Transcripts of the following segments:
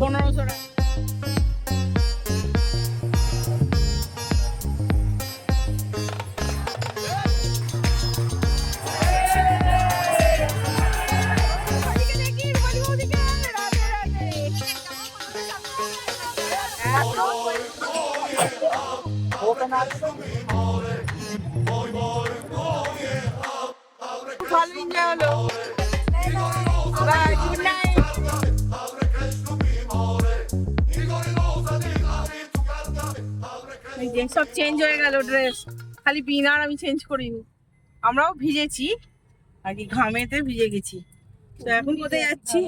পনেরোশো টাকা সব চেঞ্জ হয়ে গেল ড্রেস খালি বিনা আর আমি চেঞ্জ করিনি। আমরাও ভিজেছি আর কি ঘামেতে ভিজে গেছি। তো এখন কোথায় যাচ্ছি?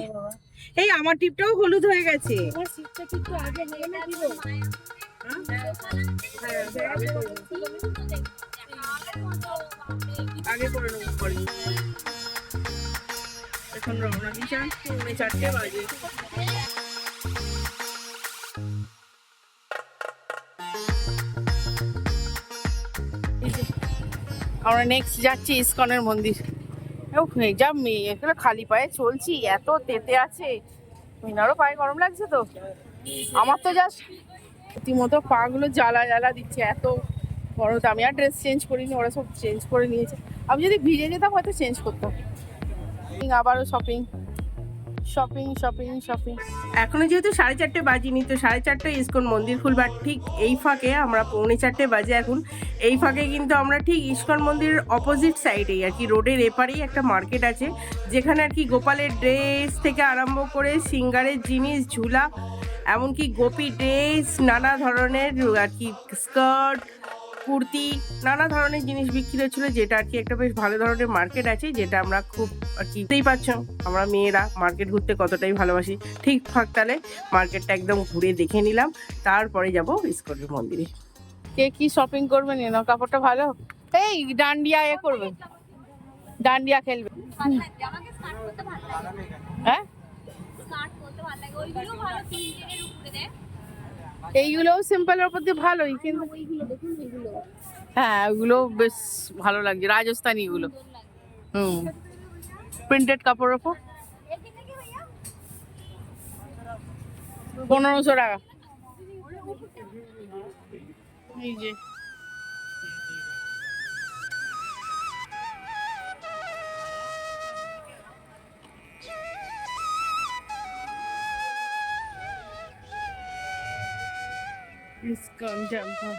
এই আমার টিপটাও হলুদ হয়ে গেছে। আগে করে নেব পরে এখন রওনা দিয়েছে চারটে বাজে। আমরা নেক্সট যাচ্ছি ইস্কনের মন্দির। যা মেয়ে, এখানে খালি পায়ে চলছি, এত তেতে আছে। মিনারও পায়ে গরম লাগছে তো। আমার তো জাস্ট রীতিমতো পা গুলো জ্বালা জ্বালা দিচ্ছে, এত বড় আমি আর ড্রেস চেঞ্জ করিনি, ওরা সব চেঞ্জ করে নিয়েছে। আমি যদি ভিজে যেতাম হয়তো চেঞ্জ করতাম। আবারও শপিং শপিং শপিং শপিং এখনও যেহেতু সাড়ে চারটে বাজিনি, তো সাড়ে চারটে ইস্কন মন্দির খুলবার ঠিক এই ফাঁকে আমরা পৌনে চারটে বাজে এখন। এই ফাঁকে কিন্তু আমরা ঠিক ইস্কন মন্দিরের অপোজিট সাইডেই আর কি রোডের এপারেই একটা মার্কেট আছে, যেখানে আর কি গোপালের ড্রেস থেকে আরম্ভ করে সিঙ্গারের জিনিস, ঝুলা, এমনকি গোপী ড্রেস নানা ধরনের আর কি স্কার্ট কুর্তি নানা ধরনের জিনিস বিক্রি হচ্ছিল যেটা আর কি একটা বেশ ভালো ধরনের মার্কেট আছে যেটা আমরা খুব আর কি বুঝতেই পারছ। আমরা মেয়েরা মার্কেট ঘুরতে কতটাই ভালোবাসি। ঠিক ফাঁক তালে মার্কেটটা একদম ঘুরে দেখে নিলাম তারপরে যাব ইস্কনের মন্দিরে। কে কি শপিং করবেন এন কাপড়টা ভালো? এই ডান্ডিয়া এ করবে। ডান্ডিয়া খেলবে। আমাকে স্কার্ট করতে ভালো লাগে হ্যাঁ? স্কার্ট করতে ভালো লাগে ওইগুলো এইগুলোও সিম্পলের উপর দিয়ে ভালোই, কিন্তু হ্যাঁ ওগুলো বেশ ভালো লাগছে, রাজস্থানি গুলো হুম। প্রিন্টেড কাপড়ের ওপর। পনেরোশো টাকা। এই যে। ইসকন টেম্পল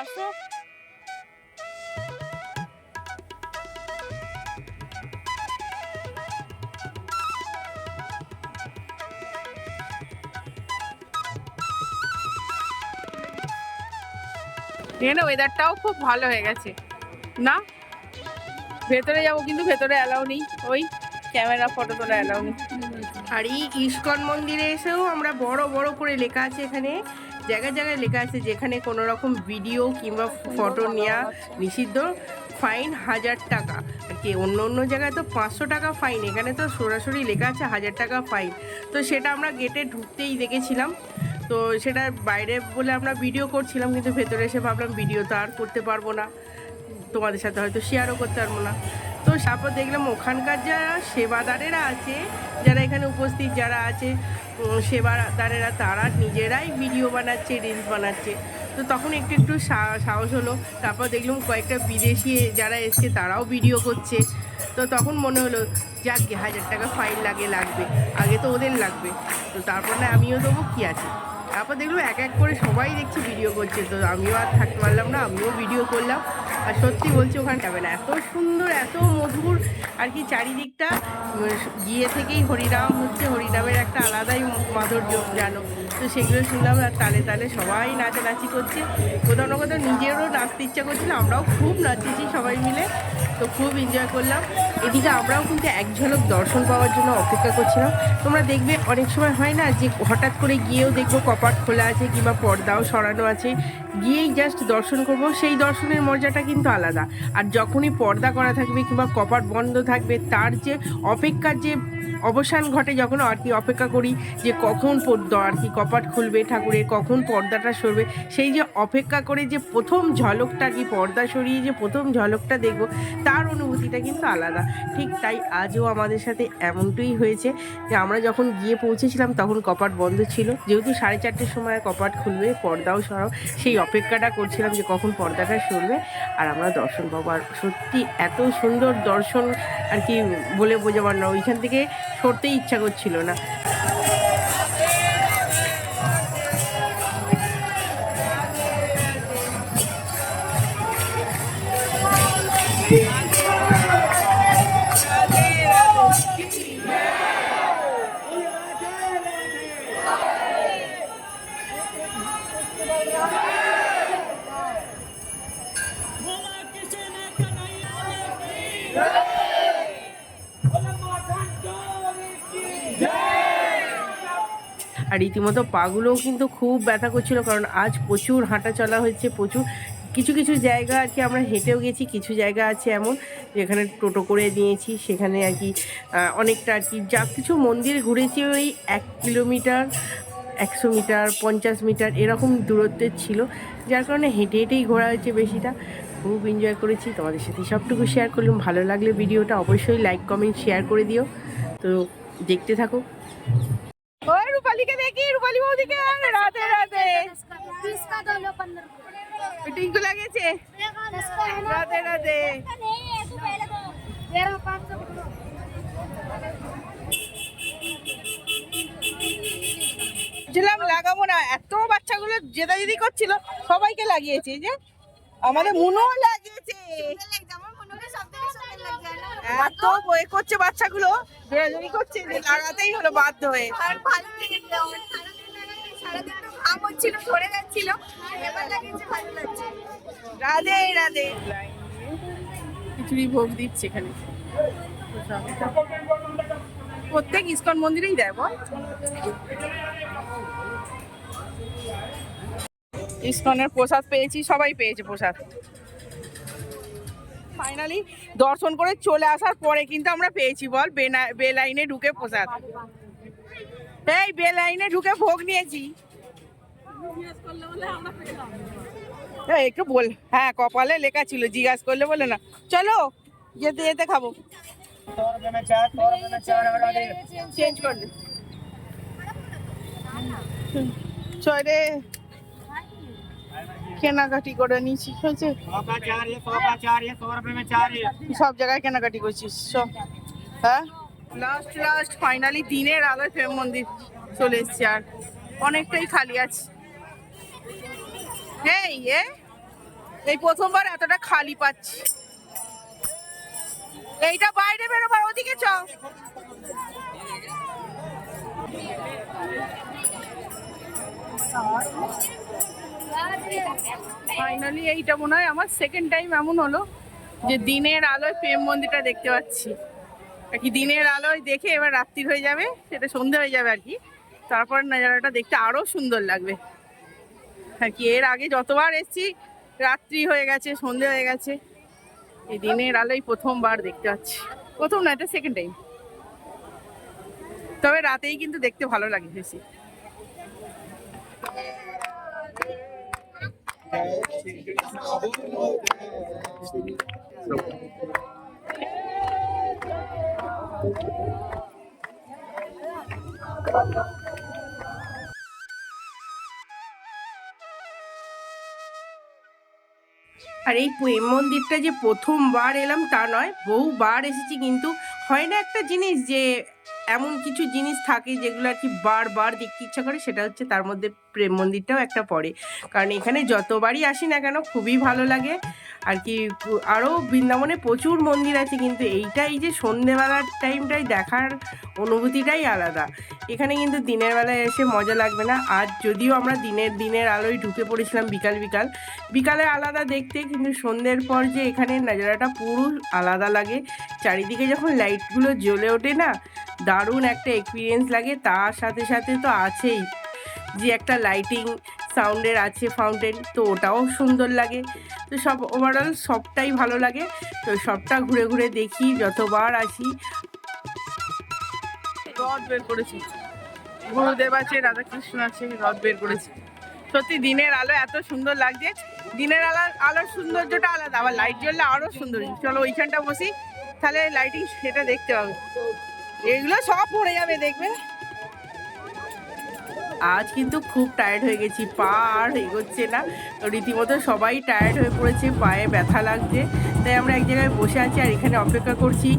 আসো এখানে ওয়েদারটাও খুব ভালো হয়ে গেছে। না? ভেতরে যাব কিন্তু ভেতরে অ্যালাউ নেই। ওই ক্যামেরা ফটো তোলা অ্যালাউ নেই। আর এই ইস্কন মন্দিরে এসেও আমরা বড় বড় করে লেখা আছে এখানে। জায়গায় জায়গায় লেখা আছে যেখানে কোনো রকম ভিডিও কিংবা ফটো নেওয়া নিষিদ্ধ। ফাইন হাজার টাকা। আর কি, অন্য অন্য জায়গায় তো পাঁচশো টাকা ফাইন এখানে তো সরাসরি লেখা আছে হাজার টাকা ফাইন তো সেটা আমরা গেটে ঢুকতেই দেখেছিলাম। তো সেটা বাইরে বলে আমরা ভিডিও করছিলাম, কিন্তু ভেতরে এসে ভাবলাম ভিডিও তো আর করতে পারব না। তোমাদের সাথে হয়তো শেয়ারও করতে পারব না। তো তারপর দেখলাম ওখানকার যারা সেবাদারেরা আছে, যারা এখানে উপস্থিত যারা আছে সেবাদারেরা তারা নিজেরাই ভিডিও বানাচ্ছে রিলস বানাচ্ছে। তো তখন একটু একটু সাহস হলো। তারপর দেখলাম কয়েকটা বিদেশি যারা এসছে তারাও ভিডিও করছে। তো তখন মনে হলো, যাক গে হাজার টাকা ফাইন লাগে, লাগবে। আগে তো ওদের লাগবে। তো তারপর না আমিও দেবো, কী আছে? তারপর দেখলাম এক এক করে সবাই দেখছি ভিডিও করছে। তো আমিও আর থাকতে পারলাম না, আমিও ভিডিও করলাম। আর সত্যি বলছি, ওখানে যাবে না। এত সুন্দর, এত মধুর আর কি চারিদিকটা। গিয়ে থেকেই হরিনাম হচ্ছে, হরিনামের একটা আলাদাই মাধুর্য, জানো? তো সেগুলো শুনলাম, আর তালে তালে সবাই নাচানাচি করছে। কোথাও না কোথাও নিজেরও নাচতে ইচ্ছা করছিল, আমরাও খুব নাচেছি সবাই মিলে। তো খুব এনজয় করলাম। এদিকে আমরাও কিন্তু এক ঝলক দর্শন পাওয়ার জন্য অপেক্ষা করছিলাম। তোমরা দেখবে অনেক সময় হয় না যে হঠাৎ করে গিয়েও দেখব কপাট খোলা আছে কিংবা পর্দাও সরানো আছে। গিয়েই জাস্ট দর্শন করব। সেই দর্শনের মজাটা কিন্তু আলাদা। আর যখনই পর্দা করা থাকবে কিংবা কপাট বন্ধ থাকবে, তার যে অপেক্ষার যে অবসান ঘটে যখন আর কি অপেক্ষা করি যে কখন আর কি কপাট খুলবে ঠাকুরের কখন পর্দাটা সরবে, সেই যে অপেক্ষা করে যে প্রথম ঝলকটা কি পর্দা সরিয়ে যে প্রথম ঝলকটা দেখব, তার অনুভূতিটা কিন্তু আলাদা। ঠিক তাই আজও আমাদের সাথে এমনটাই হয়েছে যে আমরা যখন গিয়ে পৌঁছেছিলাম তখন কপাট বন্ধ ছিল। যেহেতু সাড়ে চারটের সময় কপাট খুলবে, পর্দাও সরাও, সেই অপেক্ষাটা করছিলাম যে কখন পর্দাটা সরবে। আর আমরা দর্শন পাবো। আর সত্যি এত সুন্দর দর্শন আর কি বলে বোঝাবার না ওইখান থেকে সরতেই ইচ্ছা করছিল না। আর রীতিমতো পাগুলোও কিন্তু খুব ব্যথা করছিল, কারণ আজ প্রচুর হাঁটা চলা হয়েছে, প্রচুর কিছু কিছু জায়গা আর কি আমরা হেঁটেও গেছি, কিছু জায়গা আছে এমন যেখানে টোটো করে নিয়েছি, সেখানে আর কি অনেকটা আর কি, যা কিছু মন্দির ঘুরেছি ওই এক কিলোমিটার, একশো মিটার, পঞ্চাশ মিটার এরকম দূরত্বের ছিল, যার কারণে হেঁটে হেঁটেই ঘোরা হয়েছে বেশিটা। খুব এনজয় করেছি, তোমাদের সাথে সবটুকু শেয়ার করলাম, ভালো লাগলে ভিডিওটা অবশ্যই লাইক কমেন্ট শেয়ার করে দিও। তো দেখতে থাকো। রূপালীকে দেখি, রূপালী বৌদিকে। রাতে রাতে টিঙ্কু লাগেছে রাতে রাতে ছিলাম লাগাবো না। এত বাচ্চাগুলো যেদা জেদাজেদি করছিল, সবাইকে লাগিয়েছি যে। আমাদের মনও লাগিয়েছে। এত বই করছে বাচ্চাগুলো জোরাজোরি করছে যে লাগাতেই হলো বাধ্য হয়ে। রাধে রাধে। খিচুড়ি ভোগ দিচ্ছে এখানে। প্রত্যেক ইস্কন মন্দিরেই দেয় বল। ইস্কনের প্রসাদ পেয়েছি সবাই পেয়েছে প্রসাদ। ফাইনালি দর্শন করে চলে আসার পরে কিন্তু আমরা পেয়েছি, বল। বে লাইনে ঢুকে প্রসাদ। এই বে লাইনে ঢুকে ভোগ নিয়েছি। একটু বল। হ্যাঁ কপালে লেখা ছিল, জিজ্ঞাস করলে বলে না। চলো, যেতে যেতে খাব। চেঞ্জ করে কেনাকাটি করে নিই ঠিক আছে? সব জায়গায় কেনাকাটি করছিস সব হ্যাঁ? লাস্ট লাস্ট ফাইনালি দিনের আলোয় প্রেম মন্দির চলে এসছি আর। অনেকটাই খালি আছে। হ্যাঁ ইয়ে এই প্রথমবার এতটা খালি পাচ্ছি। এইটা বাইরে বেরোবার ওদিকে চ। ফাইনালি এইটা মনে হয় আমার সেকেন্ড টাইম এমন হলো যে দিনের আলোয় প্রেম মন্দিরটা দেখতে পাচ্ছি। আর কি দিনের আলোয় দেখে এবার রাত্রি হয়ে যাবে, সেটা সন্ধে হয়ে যাবে আর কি। তারপর নাজারাটা দেখতে আরও সুন্দর লাগবে। আর কি এর আগে যতবার এসেছি, রাত্রি হয়ে গেছে, সন্ধে হয়ে গেছে। এই দিনের আলোয় প্রথমবার দেখতে পাচ্ছি। প্রথম না, এটা সেকেন্ড টাইম তবে রাতেই কিন্তু দেখতে ভালো লাগে বেশি। আর এই প্রেম মন্দিরটা যে প্রথমবার এলাম তা নয়, বহুবার এসেছি, কিন্তু হয় না একটা জিনিস যে এমন কিছু জিনিস থাকে যেগুলো আর কি বারবার দেখতে ইচ্ছা করে, সেটা হচ্ছে তার মধ্যে প্রেম মন্দিরটাও একটা পড়ে কারণ এখানে যতবারই আসি না কেন খুবই ভালো লাগে। আর কি আরও বৃন্দাবনে প্রচুর মন্দির আছে কিন্তু এইটাই যে সন্ধেবেলার টাইমটাই দেখার অনুভূতিটাই আলাদা। এখানে কিন্তু দিনের বেলায় এসে মজা লাগবে না। আর যদিও আমরা দিনের দিনের আলোয় ঢুকে পড়েছিলাম বিকাল বিকাল, বিকালে আলাদা দেখতে, কিন্তু সন্ধ্যের পর যে এখানে নাজারাটা পুরো আলাদা লাগে। চারিদিকে যখন লাইটগুলো জ্বলে ওঠে না, দারুণ একটা এক্সপিরিয়েন্স লাগে। তার সাথে সাথে তো আছেই। যে একটা লাইটিং সাউন্ডের আছে ফাউন্টেন তো ওটাও সুন্দর লাগে। তো সব ওভারঅল সবটাই ভালো লাগে। তো সবটা ঘুরে ঘুরে দেখি, যতবার আসি। রথ বের করেছে। গুরুদেব আছে, রাধাকৃষ্ণ আছে, রথ বের করেছি। সত্যি দিনের আলো এত সুন্দর লাগছে। দিনের আলো, আলোর সৌন্দর্যটা আলাদা, আবার লাইট জ্বললে আরও সুন্দর। চলো ওইখানটা বসি, তাহলে লাইটিং সেটা দেখতে পাবে এগুলো সব পড়ে যাবে, দেখবে? আজ কিন্তু খুব টায়ার্ড হয়ে গেছি, পা আর এগোচ্ছে না। রীতিমতো সবাই টায়ার্ড হয়ে পড়েছে, পায়ে ব্যথা লাগছে। তাই আমরা এক জায়গায় বসে আছি আর এখানে অপেক্ষা করছি।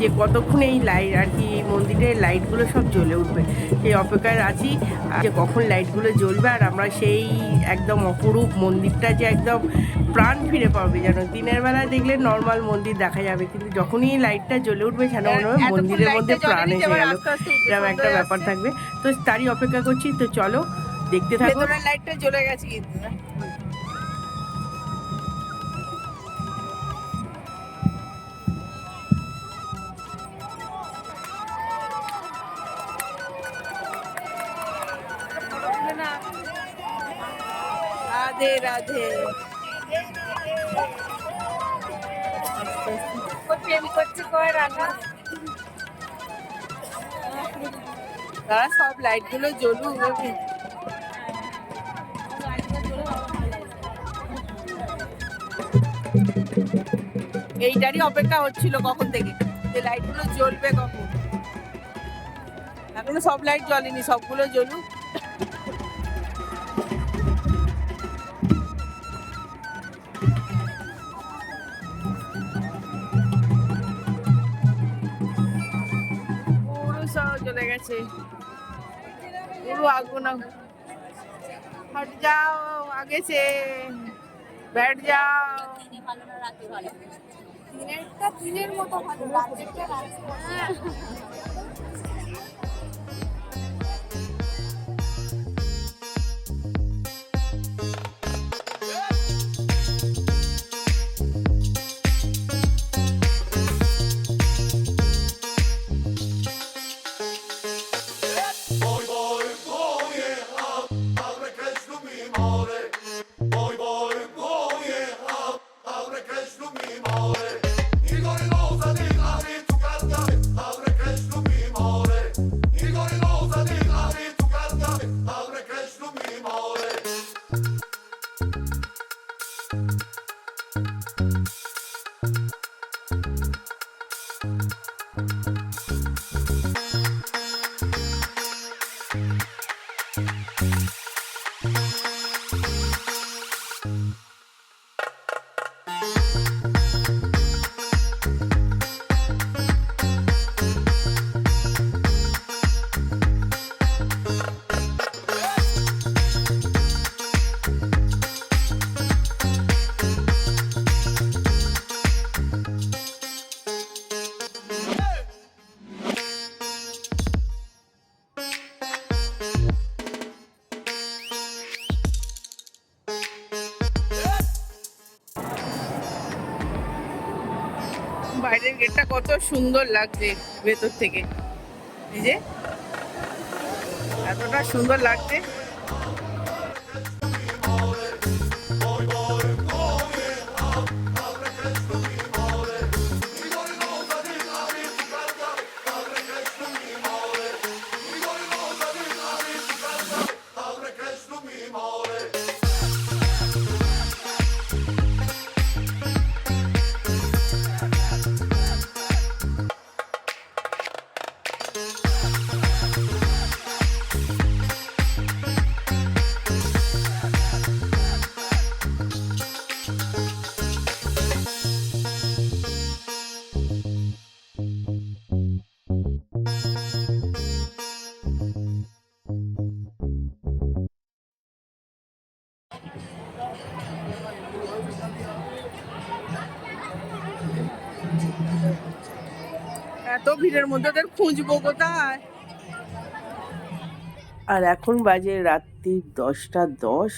যে কতক্ষণ এই লাইট আর কি এই মন্দিরের লাইটগুলো সব জ্বলে উঠবে। সেই অপেক্ষায় আছি যে কখন লাইটগুলো জ্বলবে আর আমরা সেই একদম অপরূপ মন্দিরটা যে একদম প্রাণ ফিরে পাবে যেন। দিনের বেলায় দেখলে নর্মাল মন্দির দেখা যাবে কিন্তু যখনই লাইটটা জ্বলে উঠবে যেন মনে হবে মন্দিরের মধ্যে প্রাণ এসে গেল। এরকম একটা ব্যাপার থাকবে। তো তারই অপেক্ষা করছি তো চলো দেখতে থাকো। লাইটটা জ্বলে গেছে কিন্তু। রাধে। সব লাইটগুলো এইটারই অপেক্ষা হচ্ছিল কখন থেকে, যে লাইটগুলো জ্বলবে কখন। এখনও সব লাইট জ্বলেনি, সবগুলো জ্বলুক। চলে গেছে। পুরো আগুন হট যাও আগে ব্যাট যাও। দিনেরটা দিনের মতো ভালো রাতেরটা রাত হ্যাঁ। বাইরের গেটটা কত সুন্দর লাগছে ভেতর থেকে। এই যে এতটা সুন্দর লাগছে। ভিড়ের মধ্যে ওদের খুঁজবো কোথায়? আর এখন বাজে রাত্রি দশটা দশ,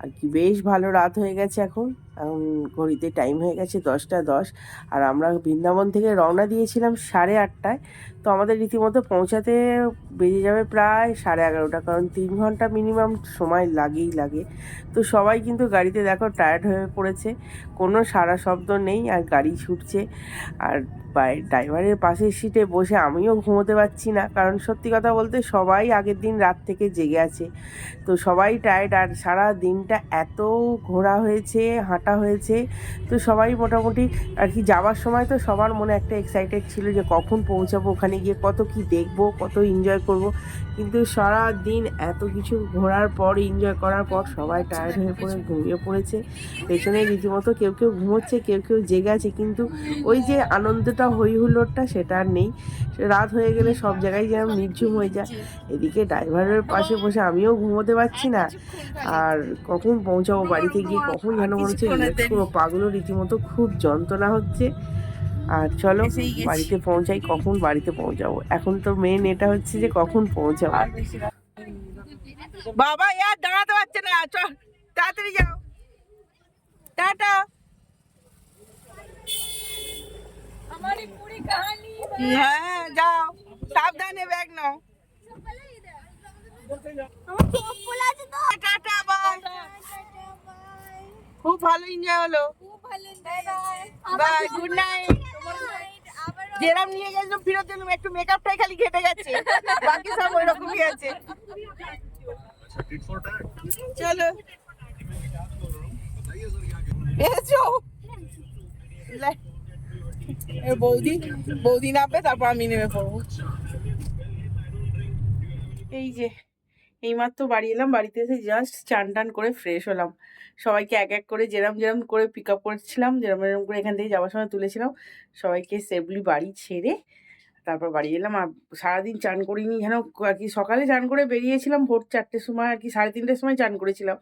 আর কি বেশ ভালো রাত হয়ে গেছে এখন। ঘড়িতে টাইম হয়ে গেছে দশটা দশ, আর আমরা বৃন্দাবন থেকে রওনা দিয়েছিলাম সাড়ে আটটায়। তো আমাদের রীতিমতো পৌঁছাতে বেজে যাবে প্রায় সাড়ে এগারোটা, কারণ তিন ঘণ্টা মিনিমাম সময় লাগেই লাগে। তো সবাই কিন্তু গাড়িতে দেখো টায়ার্ড হয়ে পড়েছে, কোনো সারা শব্দ নেই, আর গাড়ি ছুটছে। আর ড্রাইভারের পাশের সিটে বসে আমিও ঘুমোতে পারছি না, কারণ সত্যি কথা বলতে সবাই আগের দিন রাত থেকে জেগে আছে। তো সবাই টায়ার্ড আর সারা দিনটা এত ঘোরা হয়েছে, হাঁটা হয়েছে। তো সবাই মোটামুটি আর কি যাওয়ার সময় তো সবার মনে একটা এক্সাইটেড ছিল যে কখন পৌঁছাবো, ওখানে গিয়ে কত কি দেখব, কত এনজয় করব। কিন্তু সারা দিন এত কিছু ঘোরার পর এনজয় করার পর সবাই টায়ার্ড হয়ে পড়ে, ঘুমিয়ে পড়েছে। পেছনে রীতিমতো কেউ কেউ ঘুমোচ্ছে, কেউ কেউ জেগে আছে, কিন্তু ওই যে আনন্দটা হই হুল্লোড়টা সেটা আর নেই। রাত হয়ে গেলে সব জায়গায় যেরকম নির্ঝুম হয়ে যায়। এদিকে ড্রাইভারের পাশে বসে আমিও ঘুমোতে পারছি না। আর কখন পৌঁছাবো, বাড়িতে গিয়ে কখন যেন মনে হচ্ছে। মানে পুরো পাগুলো রীতিমতো খুব যন্ত্রণা হচ্ছে। আর চলো বাড়িতে পৌঁছাই কখন বাড়িতে পৌঁছাবো? এখন তো মেন এটা হচ্ছে যে কখন পৌঁছাবো? বাবা আর দাঁড়াতে পারছে না। চল তাড়াতাড়ি যাও। টাটা। হ্যাঁ যাও। সাবধানে ব্যাগ নাও। টাটা বাই খুব ভালো এনজয় হলো। খুব ভালো bye bye bye good night যেরাম নিয়ে গেছিলাম ফেরত দিলাম একটু মেকআপটাই খালি ঘেটে গেছে বাকি সব ওই রকমই আছে। চলো। এসো। এ বৌদি বৌদি নামবে তারপর আমি নেমে পড়ব। এই যে। এইমাত্র বাড়ি এলাম, বাড়িতে এসে জাস্ট চান টান করে ফ্রেশ হলাম। সবাইকে এক এক করে যেরম যেরম করে পিক আপ করেছিলাম, যেরম যেরম করে এখান থেকে যাওয়ার সময় তুলেছিলাম, সবাইকে সেফলি বাড়ি ছেড়ে তারপর বাড়ি এলাম। আর সারাদিন চান করিনি, যেন আর কি সকালে চান করে বেরিয়েছিলাম, ভোর চারটের সময় আর কি সাড়ে তিনটের সময় চান করেছিলাম।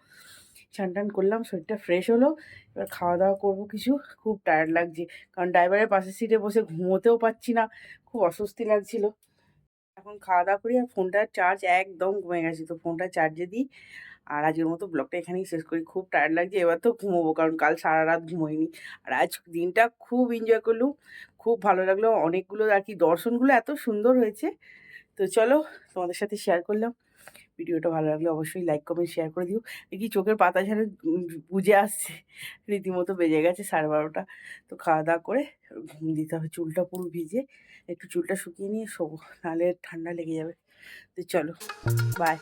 চান টান করলাম, শরীরটা ফ্রেশ হলো, এবার খাওয়া দাওয়া করব কিছু। খুব টায়ার্ড লাগছে, কারণ ড্রাইভারের পাশের সিটে বসে ঘুমোতেও পাচ্ছি না, খুব অস্বস্তি লাগছিল। এখন খাওয়া দাওয়া করি আর ফোনটার চার্জ একদম কমে গেছে। তো ফোনটা চার্জে দিই আর আজকের মতো ব্লগটা এখানেই শেষ করি। খুব টায়ার্ড লাগছে, এবার তো ঘুমোবো কারণ কাল সারা রাত ঘুমোইনি। আর আজ দিনটা খুব এনজয় করলুম, খুব ভালো লাগল। অনেকগুলো আর কি দর্শনগুলো এত সুন্দর হয়েছে। তো চলো তোমাদের সাথে শেয়ার করলাম। ভিডিওটা ভালো লাগলে অবশ্যই লাইক কমেন্ট শেয়ার করে দিও। দেখি চোখের পাতা যেন বুঝে আসছে। রীতিমতো বেজে গেছে সাড়ে বারোটা। তো খাওয়া দাওয়া করে দিতে হবে চুলটা পুরো ভিজে। একটু চুলটা শুকিয়ে নিয়ে শোবো, নাহলে ঠান্ডা লেগে যাবে। তো চলো বাই